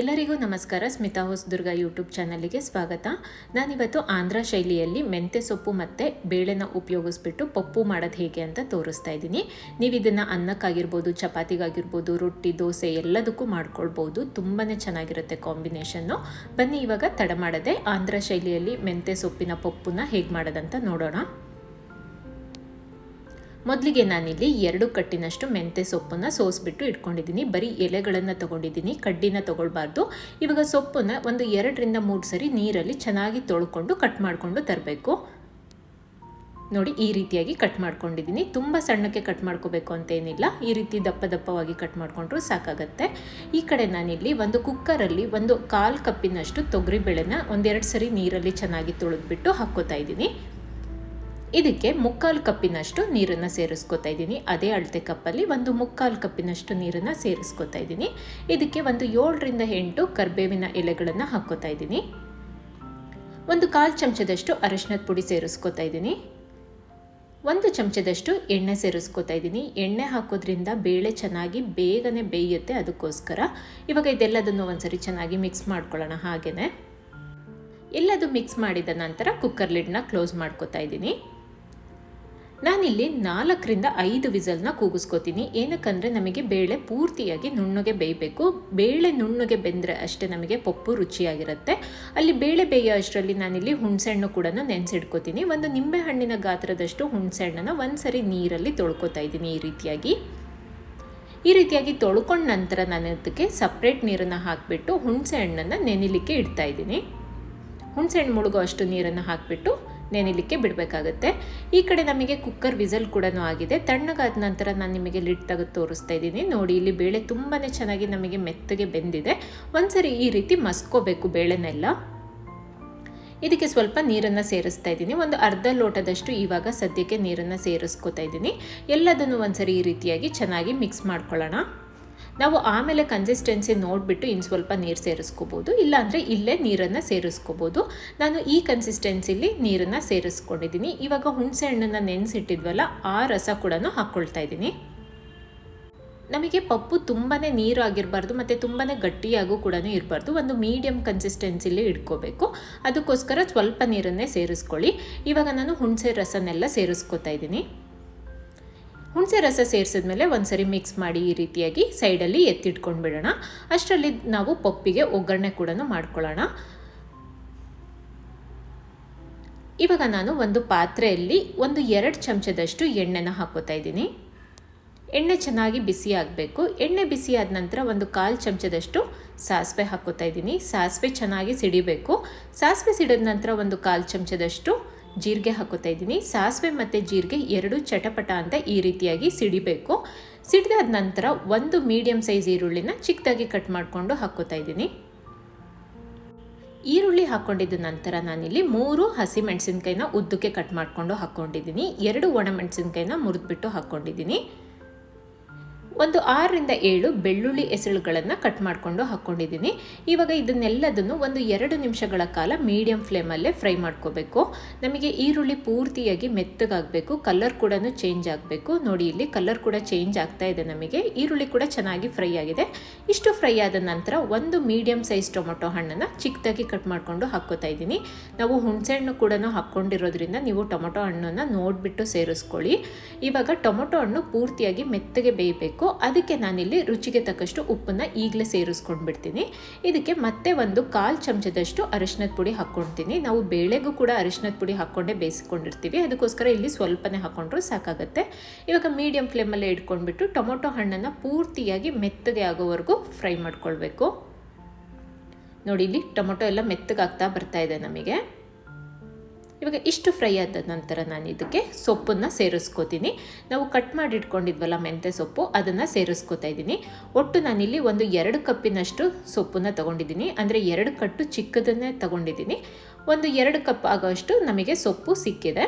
ಎಲ್ಲರಿಗೂ ನಮಸ್ಕಾರ. ಸ್ಮಿತಾ ಹೊಸದುರ್ಗ ಯೂಟ್ಯೂಬ್ ಚಾನಲಿಗೆ ಸ್ವಾಗತ. ನಾನಿವತ್ತು ಆಂಧ್ರ ಶೈಲಿಯಲ್ಲಿ ಮೆಂತೆ ಸೊಪ್ಪು ಮತ್ತು ಬೇಳೆನ ಉಪಯೋಗಿಸ್ಬಿಟ್ಟು ಪಪ್ಪು ಮಾಡೋದು ಹೇಗೆ ಅಂತ ತೋರಿಸ್ತಾ ಇದ್ದೀನಿ. ನೀವು ಇದನ್ನು ಅನ್ನಕ್ಕಾಗಿರ್ಬೋದು, ಚಪಾತಿಗಾಗಿರ್ಬೋದು, ರೊಟ್ಟಿ, ದೋಸೆ ಎಲ್ಲದಕ್ಕೂ ಮಾಡ್ಕೊಳ್ಬೋದು. ತುಂಬಾ ಚೆನ್ನಾಗಿರುತ್ತೆ ಕಾಂಬಿನೇಷನ್ನು. ಬನ್ನಿ ಇವಾಗ ತಡ ಮಾಡದೆ ಆಂಧ್ರ ಶೈಲಿಯಲ್ಲಿ ಮೆಂತೆ ಸೊಪ್ಪಿನ ಪಪ್ಪುನ ಹೇಗೆ ಮಾಡೋದಂತ ನೋಡೋಣ. ಮೊದಲಿಗೆ ನಾನಿಲ್ಲಿ ಎರಡು ಕಟ್ಟಿನಷ್ಟು ಮೆಂತ್ಯ ಸೊಪ್ಪನ್ನು ಸೋಸ್ಬಿಟ್ಟು ಇಟ್ಕೊಂಡಿದ್ದೀನಿ. ಬರೀ ಎಲೆಗಳನ್ನು ತೊಗೊಂಡಿದ್ದೀನಿ, ಕಡ್ಡಿನ ತೊಗೊಳ್ಬಾರ್ದು. ಇವಾಗ ಸೊಪ್ಪನ್ನು ಒಂದು ಎರಡರಿಂದ ಮೂರು ಸರಿ ನೀರಲ್ಲಿ ಚೆನ್ನಾಗಿ ತೊಳ್ಕೊಂಡು ಕಟ್ ಮಾಡಿಕೊಂಡು ತರಬೇಕು. ನೋಡಿ, ಈ ರೀತಿಯಾಗಿ ಕಟ್ ಮಾಡ್ಕೊಂಡಿದ್ದೀನಿ. ತುಂಬ ಸಣ್ಣಕ್ಕೆ ಕಟ್ ಮಾಡ್ಕೋಬೇಕು ಅಂತೇನಿಲ್ಲ ಈ ರೀತಿ ದಪ್ಪ ದಪ್ಪವಾಗಿ ಕಟ್ ಮಾಡಿಕೊಂಡ್ರು ಸಾಕಾಗತ್ತೆ. ಈ ಕಡೆ ನಾನಿಲ್ಲಿ ಒಂದು ಕುಕ್ಕರಲ್ಲಿ ಒಂದು ಕಾಲು ಕಪ್ಪಿನಷ್ಟು ತೊಗರಿಬೇಳೆನ ಒಂದೆರಡು ಸರಿ ನೀರಲ್ಲಿ ಚೆನ್ನಾಗಿ ತೊಳೆದ್ಬಿಟ್ಟು ಹಾಕ್ಕೋತಾ ಇದ್ದೀನಿ. ಇದಕ್ಕೆ ಮುಕ್ಕಾಲು ಕಪ್ಪಿನಷ್ಟು ನೀರನ್ನು ಸೇರಿಸ್ಕೊತಾ ಇದ್ದೀನಿ. ಅದೇ ಅಳತೆ ಕಪ್ಪಲ್ಲಿ ಒಂದು ಮುಕ್ಕಾಲು ಕಪ್ಪಿನಷ್ಟು ನೀರನ್ನು ಸೇರಿಸ್ಕೊತಾ ಇದ್ದೀನಿ. ಇದಕ್ಕೆ ಒಂದು ಏಳರಿಂದ ಎಂಟು ಕರ್ಬೇವಿನ ಎಲೆಗಳನ್ನು ಹಾಕ್ಕೋತಾ ಇದ್ದೀನಿ. ಒಂದು ಕಾಲು ಚಮಚದಷ್ಟು ಅರಶಿನದ ಪುಡಿ ಸೇರಿಸ್ಕೊತಾ ಇದ್ದೀನಿ. ಒಂದು ಚಮಚದಷ್ಟು ಎಣ್ಣೆ ಸೇರಿಸ್ಕೊತಾ ಇದ್ದೀನಿ. ಎಣ್ಣೆ ಹಾಕೋದ್ರಿಂದ ಬೇಳೆ ಚೆನ್ನಾಗಿ ಬೇಗನೆ ಬೇಯುತ್ತೆ ಅದಕ್ಕೋಸ್ಕರ. ಇವಾಗ ಇದೆಲ್ಲದನ್ನು ಒಂದ್ಸರಿ ಚೆನ್ನಾಗಿ ಮಿಕ್ಸ್ ಮಾಡ್ಕೊಳ್ಳೋಣ ಹಾಗೆಯೇ ಎಲ್ಲದು ಮಿಕ್ಸ್ ಮಾಡಿದ ನಂತರ ಕುಕ್ಕರ್ ಲಿಡ್ನ ಕ್ಲೋಸ್ ಮಾಡ್ಕೋತಾ ಇದ್ದೀನಿ. ನಾನಿಲ್ಲಿ ನಾಲ್ಕರಿಂದ ಐದು ವಿಸಲ್ನ ಕೂಗಿಸ್ಕೋತೀನಿ. ಏನಕ್ಕಂದರೆ ನಮಗೆ ಬೇಳೆ ಪೂರ್ತಿಯಾಗಿ ನುಣ್ಣಗೆ ಬೇಯಬೇಕು. ಬೇಳೆ ನುಣ್ಣಗೆ ಬೆಂದರೆ ಅಷ್ಟೇ ನಮಗೆ ಪಪ್ಪು ರುಚಿಯಾಗಿರುತ್ತೆ. ಅಲ್ಲಿ ಬೇಳೆ ಬೇಯೋ ಅಷ್ಟರಲ್ಲಿ ನಾನಿಲ್ಲಿ ಹುಣಸೆಹಣ್ಣು ಕೂಡ ನೆನೆಸಿಡ್ಕೋತೀನಿ ಒಂದು ನಿಂಬೆ ಹಣ್ಣಿನ ಗಾತ್ರದಷ್ಟು ಹುಣಸೆಹಣ್ಣನ್ನು ಒಂದು ಸರಿ ನೀರಲ್ಲಿ ತೊಳ್ಕೊತಾ ಇದ್ದೀನಿ ಈ ರೀತಿಯಾಗಿ. ಈ ರೀತಿಯಾಗಿ ತೊಳ್ಕೊಂಡ ನಂತರ ನಾನು ಅದಕ್ಕೆ ಸಪ್ರೇಟ್ ನೀರನ್ನು ಹಾಕಿಬಿಟ್ಟು ಹುಣಸೆ ಹಣ್ಣನ್ನು ನೆನಿಲಿಕ್ಕೆ ಇಡ್ತಾ ಇದ್ದೀನಿ. ಹುಣಸೆ ಹಣ್ಣು ಮುಳುಗೋ ಅಷ್ಟು ನೀರನ್ನು ಹಾಕಿಬಿಟ್ಟು ನೆನಿಲಿಕ್ಕೆ ಬಿಡಬೇಕಾಗತ್ತೆ. ಈ ಕಡೆ ನಮಗೆ ಕುಕ್ಕರ್ ವಿಸಲ್ ಕೂಡ ಆಗಿದೆ. ತಣ್ಣಗಾದ ನಂತರ ನಾನು ನಿಮಗೆ ಲಿಡ್ ತೆಗೆದು ತೋರಿಸ್ತಾ ಇದ್ದೀನಿ. ನೋಡಿ, ಇಲ್ಲಿ ಬೇಳೆ ತುಂಬಾ ಚೆನ್ನಾಗಿ ನಮಗೆ ಮೆತ್ತಗೆ ಬೆಂದಿದೆ. ಒಂದ್ಸರಿ ಈ ರೀತಿ ಮಸ್ಕೋಬೇಕು ಬೇಳೆನೆಲ್ಲ. ಇದಕ್ಕೆ ಸ್ವಲ್ಪ ನೀರನ್ನು ಸೇರಿಸ್ತಾ ಇದ್ದೀನಿ. ಒಂದು ಅರ್ಧ ಲೋಟದಷ್ಟು ಇವಾಗ ಸದ್ಯಕ್ಕೆ ನೀರನ್ನು ಸೇರಿಸ್ಕೋತಾ ಇದ್ದೀನಿ. ಎಲ್ಲದನ್ನು ಒಂದ್ಸರಿ ಈ ರೀತಿಯಾಗಿ ಚೆನ್ನಾಗಿ ಮಿಕ್ಸ್ ಮಾಡ್ಕೊಳ್ಳೋಣ. ನಾವು ಆಮೇಲೆ ಕನ್ಸಿಸ್ಟೆನ್ಸಿ ನೋಡಿಬಿಟ್ಟು ಇನ್ನು ಸ್ವಲ್ಪ ನೀರು ಸೇರಿಸ್ಕೋಬೋದು. ಇಲ್ಲಾಂದರೆ ಇಲ್ಲೇ ನೀರನ್ನು ಸೇರಿಸ್ಕೋಬೋದು. ನಾನು ಈ ಕನ್ಸಿಸ್ಟೆನ್ಸಿಲಿ ನೀರನ್ನು ಸೇರಿಸ್ಕೊಂಡಿದ್ದೀನಿ. ಇವಾಗ ಹುಣಸೆ ಹಣ್ಣನ್ನು ನೆನೆಸಿಟ್ಟಿದ್ವಲ್ಲ, ಆ ರಸ ಕೂಡ ಹಾಕ್ಕೊಳ್ತಾ ಇದ್ದೀನಿ. ನಮಗೆ ಪಪ್ಪು ತುಂಬಾ ನೀರು ಆಗಿರಬಾರ್ದು, ಮತ್ತು ತುಂಬಾ ಗಟ್ಟಿಯಾಗೂ ಕೂಡ ಇರಬಾರ್ದು. ಒಂದು ಮೀಡಿಯಮ್ ಕನ್ಸಿಸ್ಟೆನ್ಸಿಲಿ ಇಟ್ಕೋಬೇಕು. ಅದಕ್ಕೋಸ್ಕರ ಸ್ವಲ್ಪ ನೀರನ್ನೇ ಸೇರಿಸ್ಕೊಳ್ಳಿ. ಇವಾಗ ನಾನು ಹುಣಸೆ ರಸನೆಲ್ಲ ಸೇರಿಸ್ಕೊತಾ ಇದ್ದೀನಿ. ಹುಣಸೆ ರಸ ಸೇರಿಸಿದ್ಮೇಲೆ ಒಂದ್ಸರಿ ಮಿಕ್ಸ್ ಮಾಡಿ ಈ ರೀತಿಯಾಗಿ ಸೈಡಲ್ಲಿ ಎತ್ತಿಟ್ಕೊಂಡು ಬಿಡೋಣ ಅಷ್ಟರಲ್ಲಿ ನಾವು ಪಪ್ಪಿಗೆ ಒಗ್ಗರಣೆ ಕೂಡ ಮಾಡ್ಕೊಳ್ಳೋಣ. ಇವಾಗ ನಾನು ಒಂದು ಪಾತ್ರೆಯಲ್ಲಿ ಒಂದು ಎರಡು ಚಮಚದಷ್ಟು ಎಣ್ಣೆನ ಹಾಕೋತಾ ಇದ್ದೀನಿ. ಎಣ್ಣೆ ಚೆನ್ನಾಗಿ ಬಿಸಿ ಆಗಬೇಕು. ಎಣ್ಣೆ ಬಿಸಿ ಆದ ನಂತರ ಒಂದು ಕಾಲು ಚಮಚದಷ್ಟು ಸಾಸಿವೆ ಹಾಕೋತಾ ಇದ್ದೀನಿ. ಸಾಸಿವೆ ಚೆನ್ನಾಗಿ ಸಿಡಿಬೇಕು. ಸಾಸಿವೆ ಸಿಡಿದ ನಂತರ ಒಂದು ಕಾಲು ಚಮಚದಷ್ಟು ಜೀರಿಗೆ ಹಾಕೋತಾ ಇದ್ದೀನಿ. ಸಾಸಿವೆ ಮತ್ತು ಜೀರಿಗೆ ಎರಡು ಚಟಪಟ ಅಂತ ಈ ರೀತಿಯಾಗಿ ಸಿಡಿಬೇಕು. ಸಿಡಿದಾದ ನಂತರ ಒಂದು ಮೀಡಿಯಮ್ ಸೈಜ್ ಈರುಳ್ಳಿನ ಚಿಕ್ಕದಾಗಿ ಕಟ್ ಮಾಡಿಕೊಂಡು ಹಾಕೋತಾ ಇದ್ದೀನಿ. ಈರುಳ್ಳಿ ಹಾಕ್ಕೊಂಡಿದ್ದ ನಂತರ ನಾನಿಲ್ಲಿ ಮೂರು ಹಸಿ ಮೆಣಸಿನಕಾಯಿನ ಉದ್ದಕ್ಕೆ ಕಟ್ ಮಾಡಿಕೊಂಡು ಹಾಕ್ಕೊಂಡಿದ್ದೀನಿ ಎರಡು ಒಣ ಮೆಣಸಿನಕಾಯಿನ ಮುರಿದ್ಬಿಟ್ಟು ಹಾಕ್ಕೊಂಡಿದ್ದೀನಿ ಒಂದು ಆರರಿಂದ ಏಳು ಬೆಳ್ಳುಳ್ಳಿ ಎಸಳುಗಳನ್ನು ಕಟ್ ಮಾಡಿಕೊಂಡು ಹಾಕ್ಕೊಂಡಿದ್ದೀನಿ ಇವಾಗ ಇದನ್ನೆಲ್ಲದನ್ನು ಒಂದು ಎರಡು ನಿಮಿಷಗಳ ಕಾಲ ಮೀಡಿಯಂ ಫ್ಲೇಮಲ್ಲೇ ಫ್ರೈ ಮಾಡ್ಕೋಬೇಕು. ನಮಗೆ ಈರುಳ್ಳಿ ಪೂರ್ತಿಯಾಗಿ ಮೆತ್ತಗಾಗಬೇಕು ಕಲರ್ ಕೂಡ ಚೇಂಜ್ ಆಗಬೇಕು. ನೋಡಿ, ಇಲ್ಲಿ ಕಲರ್ ಕೂಡ ಚೇಂಜ್ ಆಗ್ತಾ ಇದೆ ನಮಗೆ. ಈರುಳ್ಳಿ ಕೂಡ ಚೆನ್ನಾಗಿ ಫ್ರೈ ಆಗಿದೆ. ಇಷ್ಟು ಫ್ರೈ ಆದ ನಂತರ ಒಂದು ಮೀಡಿಯಂ ಸೈಜ್ ಟೊಮೊಟೊ ಹಣ್ಣನ್ನು ಚಿಕ್ಕದಾಗಿ ಕಟ್ ಮಾಡಿಕೊಂಡು ಹಾಕ್ಕೋತಾ ಇದ್ದೀನಿ. ನಾವು ಹುಣಸೆಹಣ್ಣು ಕೂಡ ಹಾಕ್ಕೊಂಡಿರೋದ್ರಿಂದ ನೀವು ಟೊಮೊಟೊ ಹಣ್ಣನ್ನು ನೋಡಿಬಿಟ್ಟು ಸೇರಿಸ್ಕೊಳ್ಳಿ. ಇವಾಗ ಟೊಮೊಟೊ ಹಣ್ಣು ಪೂರ್ತಿಯಾಗಿ ಮೆತ್ತಗೆ ಬೇಯಬೇಕು. ಅದಕ್ಕೆ ನಾನಿಲ್ಲಿ ರುಚಿಗೆ ತಕ್ಕಷ್ಟು ಉಪ್ಪನ್ನು ಈಗಲೇ ಸೇರಿಸ್ಕೊಂಡು ಬಿಡ್ತೀನಿ ಇದಕ್ಕೆ ಮತ್ತೆ ಒಂದು ಕಾಲು ಚಮಚದಷ್ಟು ಅರಿಶಿನದ ಪುಡಿ ಹಾಕ್ಕೊಳ್ತೀನಿ ನಾವು ಬೇಳೆಗೂ ಕೂಡ ಅರಿಶಿನದ ಪುಡಿ ಹಾಕ್ಕೊಂಡೇ ಬೇಯಿಸ್ಕೊಂಡಿರ್ತೀವಿ. ಅದಕ್ಕೋಸ್ಕರ ಇಲ್ಲಿ ಸ್ವಲ್ಪನೇ ಹಾಕ್ಕೊಂಡ್ರು ಸಾಕಾಗುತ್ತೆ. ಇವಾಗ ಮೀಡಿಯಂ ಫ್ಲೇಮಲ್ಲೇ ಇಟ್ಕೊಂಡ್ಬಿಟ್ಟು ಟೊಮೊಟೊ ಹಣ್ಣನ್ನು ಪೂರ್ತಿಯಾಗಿ ಮೆತ್ತಗೆ ಆಗೋವರೆಗೂ ಫ್ರೈ ಮಾಡ್ಕೊಳ್ಬೇಕು. ನೋಡಿ, ಇಲ್ಲಿ ಟೊಮೊಟೊ ಎಲ್ಲ ಮೆತ್ತಗಾಗ್ತಾ ಬರ್ತಾ ಇದೆ ನಮಗೆ. ಇವಾಗ ಇಷ್ಟು ಫ್ರೈ ಆದ ನಂತರ ನಾನು ಇದಕ್ಕೆ ಸೊಪ್ಪನ್ನು ಸೇರಿಸ್ಕೋತೀನಿ. ನಾವು ಕಟ್ ಮಾಡಿ ಇಟ್ಕೊಂಡಿದ್ವಲ್ಲ ಮೆಂತ್ಯ ಸೊಪ್ಪು, ಅದನ್ನು ಸೇರಿಸ್ಕೋತಾ ಇದ್ದೀನಿ. ಒಟ್ಟು ನಾನಿಲ್ಲಿ ಒಂದು ಎರಡು ಕಪ್ಪಿನಷ್ಟು ಸೊಪ್ಪನ್ನು ತೊಗೊಂಡಿದ್ದೀನಿ. ಅಂದರೆ ಎರಡು ಕಟ್ಟು ಚಿಕ್ಕದನ್ನೇ ತೊಗೊಂಡಿದ್ದೀನಿ. ಒಂದು ಎರಡು ಕಪ್ ಆಗೋಷ್ಟು ನಮಗೆ ಸೊಪ್ಪು ಸಿಕ್ಕಿದೆ.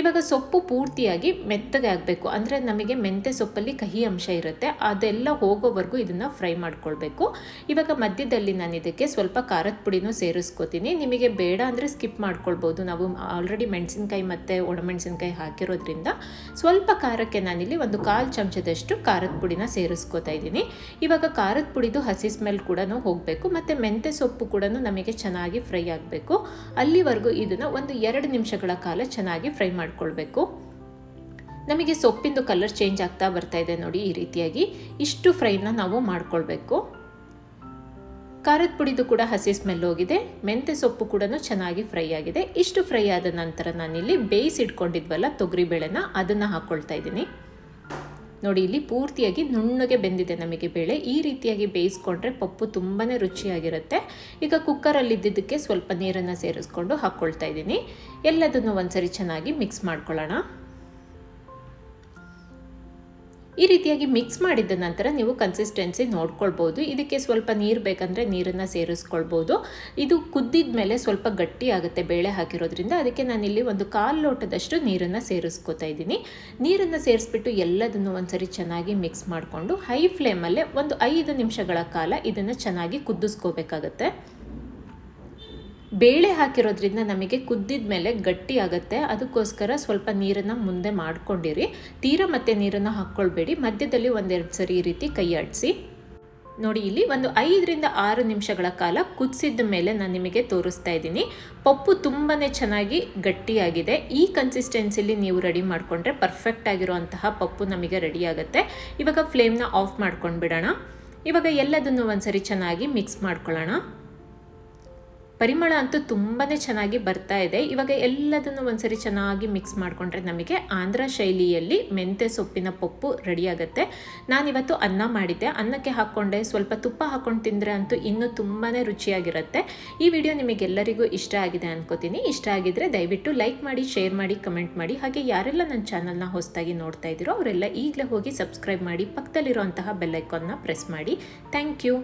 ಇವಾಗ ಸೊಪ್ಪು ಪೂರ್ತಿಯಾಗಿ ಮೆತ್ತಗೆ ಆಗಬೇಕು. ಅಂದರೆ ನಮಗೆ ಮೆಂತೆ ಸೊಪ್ಪಲ್ಲಿ ಕಹಿ ಅಂಶ ಇರುತ್ತೆ. ಅದೆಲ್ಲ ಹೋಗೋವರೆಗೂ ಇದನ್ನು ಫ್ರೈ ಮಾಡ್ಕೊಳ್ಬೇಕು. ಇವಾಗ ಮಧ್ಯದಲ್ಲಿ ನಾನು ಇದಕ್ಕೆ ಸ್ವಲ್ಪ ಖಾರದ ಪುಡಿನೂ ಸೇರಿಸ್ಕೋತೀನಿ. ನಿಮಗೆ ಬೇಡ ಅಂದರೆ ಸ್ಕಿಪ್ ಮಾಡ್ಕೊಳ್ಬೋದು. ನಾವು ಆಲ್ರೆಡಿ ಮೆಣಸಿನ್ಕಾಯಿ ಮತ್ತು ಒಣಮೆಣಸಿನ್ಕಾಯಿ ಹಾಕಿರೋದ್ರಿಂದ ಸ್ವಲ್ಪ ಖಾರಕ್ಕೆ ನಾನಿಲ್ಲಿ ಒಂದು ಕಾಲು ಚಮಚದಷ್ಟು ಖಾರದ ಪುಡಿನ ಸೇರಿಸ್ಕೋತಾ ಇದ್ದೀನಿ. ಇವಾಗ ಖಾರದ ಪುಡಿದು ಹಸಿ ಸ್ಮೆಲ್ ಕೂಡ ಹೋಗಬೇಕು. ಮತ್ತು ಮೆಂತೆ ಸೊಪ್ಪು ಕೂಡ ನಮಗೆ ಚೆನ್ನಾಗಿ ಫ್ರೈ ಆಗಬೇಕು. ಅಲ್ಲಿವರೆಗೂ ಇದನ್ನು ಒಂದು ಎರಡು ನಿಮಿಷಗಳ ಕಾಲ ಚೆನ್ನಾಗಿ ಫ್ರೈ ಮಾಡ್ಕೊಳ್ಬೇಕು. ನಮಗೆ ಸೊಪ್ಪಿಂದು ಕಲರ್ ಚೇಂಜ್ ಆಗ್ತಾ ಬರ್ತಾ ಇದೆ ನೋಡಿ ಈ ರೀತಿಯಾಗಿ. ಇಷ್ಟು ಫ್ರೈನ ನಾವು ಮಾಡ್ಕೊಳ್ಬೇಕು. ಖಾರದ ಪುಡಿದು ಕೂಡ ಹಸಿ ಸ್ಮೆಲ್ ಹೋಗಿದೆ. ಮೆಂತೆ ಸೊಪ್ಪು ಕೂಡ ಚೆನ್ನಾಗಿ ಫ್ರೈ ಆಗಿದೆ. ಇಷ್ಟು ಫ್ರೈ ಆದ ನಂತರ ನಾನಿಲ್ಲಿ ಬೇಯಿಸಿಟ್ಕೊಂಡಿದ್ವಲ್ಲ ತೊಗರಿಬೇಳೆನ, ಅದನ್ನು ಹಾಕ್ಕೊಳ್ತಾ ಇದ್ದೀನಿ. ನೋಡಿ, ಇಲ್ಲಿ ಪೂರ್ತಿಯಾಗಿ ನುಣ್ಣಗೆ ಬೆಂದಿದೆ ನಮಗೆ ಬೇಳೆ. ಈ ರೀತಿಯಾಗಿ ಬೇಯಿಸ್ಕೊಂಡ್ರೆ ಪಪ್ಪು ತುಂಬಾ ರುಚಿಯಾಗಿರುತ್ತೆ. ಈಗ ಕುಕ್ಕರಲ್ಲಿ ಇದ್ದಿದ್ದಕ್ಕೆ ಸ್ವಲ್ಪ ನೀರನ್ನು ಸೇರಿಸ್ಕೊಂಡು ಹಾಕ್ಕೊಳ್ತಾ ಇದ್ದೀನಿ. ಎಲ್ಲದನ್ನು ಒಂದ್ಸರಿ ಚೆನ್ನಾಗಿ ಮಿಕ್ಸ್ ಮಾಡ್ಕೊಳ್ಳೋಣ. ಈ ರೀತಿಯಾಗಿ ಮಿಕ್ಸ್ ಮಾಡಿದ ನಂತರ ನೀವು ಕನ್ಸಿಸ್ಟೆನ್ಸಿ ನೋಡ್ಕೊಳ್ಬೋದು. ಇದಕ್ಕೆ ಸ್ವಲ್ಪ ನೀರು ಬೇಕಂದರೆ ನೀರನ್ನು ಸೇರಿಸ್ಕೊಳ್ಬೋದು. ಇದು ಕುದ್ದಿದ ಮೇಲೆ ಸ್ವಲ್ಪ ಗಟ್ಟಿ ಆಗುತ್ತೆ ಬೇಳೆ ಹಾಕಿರೋದ್ರಿಂದ. ಅದಕ್ಕೆ ನಾನಿಲ್ಲಿ ಒಂದು ಕಾಲು ಲೋಟದಷ್ಟು ನೀರನ್ನು ಸೇರಿಸ್ಕೊತಾ ಇದ್ದೀನಿ. ನೀರನ್ನು ಸೇರಿಸ್ಬಿಟ್ಟು ಎಲ್ಲದನ್ನು ಒಂದ್ಸರಿ ಚೆನ್ನಾಗಿ ಮಿಕ್ಸ್ ಮಾಡಿಕೊಂಡು ಹೈ ಫ್ಲೇಮಲ್ಲೇ ಒಂದು ಐದು ನಿಮಿಷಗಳ ಕಾಲ ಇದನ್ನು ಚೆನ್ನಾಗಿ ಕುದಿಸ್ಕೋಬೇಕಾಗತ್ತೆ ಬೇಳೆ ಹಾಕಿರೋದ್ರಿಂದ ನಮಗೆ ಕುದ್ದಿದ ಮೇಲೆ ಗಟ್ಟಿ ಆಗುತ್ತೆ. ಅದಕ್ಕೋಸ್ಕರ ಸ್ವಲ್ಪ ನೀರನ್ನು ಮುಂದೆ ಮಾಡ್ಕೊಂಡಿರಿ. ತೀರ ಮತ್ತೆ ನೀರನ್ನು ಹಾಕ್ಕೊಳ್ಬೇಡಿ. ಮಧ್ಯದಲ್ಲಿ ಒಂದೆರಡು ಸರಿ ಈ ರೀತಿ ಕೈ ಆಡಿಸಿ ನೋಡಿ, ಇಲ್ಲಿ ಒಂದು ಐದರಿಂದ ಆರು ನಿಮಿಷಗಳ ಕಾಲ ಕುದಿಸಿದ ಮೇಲೆ ನಾನು ನಿಮಗೆ ತೋರಿಸ್ತಾ ಇದ್ದೀನಿ. ಪಪ್ಪು ತುಂಬಾ ಚೆನ್ನಾಗಿ ಗಟ್ಟಿಯಾಗಿದೆ. ಈ ಕನ್ಸಿಸ್ಟೆನ್ಸಿಲಿ ನೀವು ರೆಡಿ ಮಾಡಿಕೊಂಡ್ರೆ ಪರ್ಫೆಕ್ಟ್ ಆಗಿರುವಂತಹ ಪಪ್ಪು ನಮಗೆ ರೆಡಿ ಆಗುತ್ತೆ. ಇವಾಗ ಫ್ಲೇಮ್ನ ಆಫ್ ಮಾಡ್ಕೊಂಡು ಬಿಡೋಣ ಇವಾಗ ಎಲ್ಲದನ್ನು ಒಂದ್ಸರಿ ಚೆನ್ನಾಗಿ ಮಿಕ್ಸ್ ಮಾಡ್ಕೊಳ್ಳೋಣ. ಪರಿಮಳ ಅಂತೂ ತುಂಬಾ ಚೆನ್ನಾಗಿ ಬರ್ತಾ ಇದೆ. ಇವಾಗ ಎಲ್ಲದನ್ನು ಒಂದ್ಸರಿ ಚೆನ್ನಾಗಿ ಮಿಕ್ಸ್ ಮಾಡಿಕೊಂಡ್ರೆ ನಮಗೆ ಆಂಧ್ರ ಶೈಲಿಯಲ್ಲಿ ಮೆಂತೆ ಸೊಪ್ಪಿನ ಪಪ್ಪು ರೆಡಿ ಆಗುತ್ತೆ. ನಾನಿವತ್ತು ಅನ್ನ ಮಾಡಿದ್ದೆ. ಅನ್ನಕ್ಕೆ ಹಾಕ್ಕೊಂಡೆ. ಸ್ವಲ್ಪ ತುಪ್ಪ ಹಾಕ್ಕೊಂಡು ತಿಂದರೆ ಅಂತೂ ಇನ್ನೂ ತುಂಬಾ ರುಚಿಯಾಗಿರುತ್ತೆ. ಈ ವಿಡಿಯೋ ನಿಮಗೆಲ್ಲರಿಗೂ ಇಷ್ಟ ಆಗಿದೆ ಅನ್ಕೋತೀನಿ. ಇಷ್ಟ ಆಗಿದ್ರೆ ದಯವಿಟ್ಟು ಲೈಕ್ ಮಾಡಿ ಶೇರ್ ಮಾಡಿ ಕಮೆಂಟ್ ಮಾಡಿ. ಹಾಗೆ ಯಾರೆಲ್ಲ ನನ್ನ ಚಾನಲ್ನ ಹೊಸದಾಗಿ ನೋಡ್ತಾ ಇದ್ದೀರೋ ಅವರೆಲ್ಲ ಈಗಲೇ ಹೋಗಿ ಸಬ್ಸ್ಕ್ರೈಬ್ ಮಾಡಿ, ಪಕ್ಕದಲ್ಲಿರುವಂತಹ ಬೆಲ್ಲೈಕಾನ್ನ ಪ್ರೆಸ್ ಮಾಡಿ. Thank you